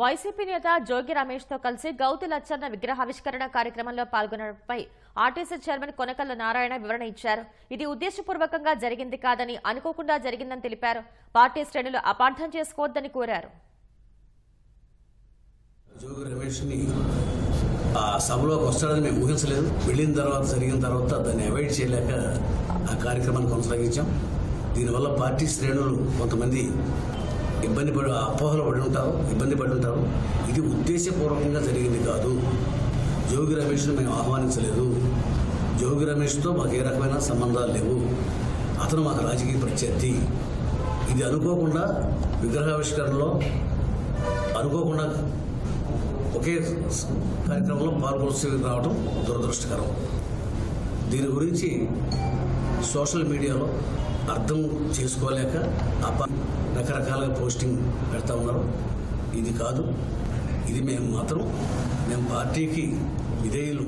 YCP నేత జోగి రమేష్తో కలిసి గౌతు లచ్చన్న విగ్రహావిష్కరణ కార్యక్రమంలో పాల్గొనడంపై ఆర్టీసీ చైర్మన్ కొనకల్ల నారాయణ వివరణ ఇచ్చారు. ఇది ఉద్దేశపూర్వకంగా జరిగింది కాదని అనుకోకుండా జరిగిందని తెలిపారు. పార్టీ శ్రేణులు అపార్థం చేసుకోవద్దని కోరారు. ఆ సభలోకి వస్తాడని మేము ఊహించలేదు. వెళ్ళిన తర్వాత జరిగిన తర్వాత దాన్ని అవాయిడ్ చేయలేక ఆ కార్యక్రమాన్ని కొనసాగించాం. దీనివల్ల పార్టీ శ్రేణులు కొంతమంది ఇబ్బంది పడి అపోహలు పడి ఉంటారు ఇబ్బంది పడి ఉంటారు ఇది ఉద్దేశపూర్వకంగా జరిగింది కాదు. జోగి రమేష్ను మేము ఆహ్వానించలేదు. జోగి రమేష్తో మాకు ఏ రకమైన సంబంధాలు లేవు. అతను మాకు రాజకీయ ప్రత్యర్థి. ఇది అనుకోకుండా విగ్రహావిష్కరణలో అనుకోకుండా ఒకే కార్యక్రమంలో పాల్గొల్సి రావడం దురదృష్టకరం. దీని గురించి సోషల్ మీడియాలో అర్థం చేసుకోలేక అప రకరకాలుగా పోస్టింగ్ పెడతా ఉన్నారు. ఇది కాదు ఇది మేము మాత్రం మేము పార్టీకి విధేయులు.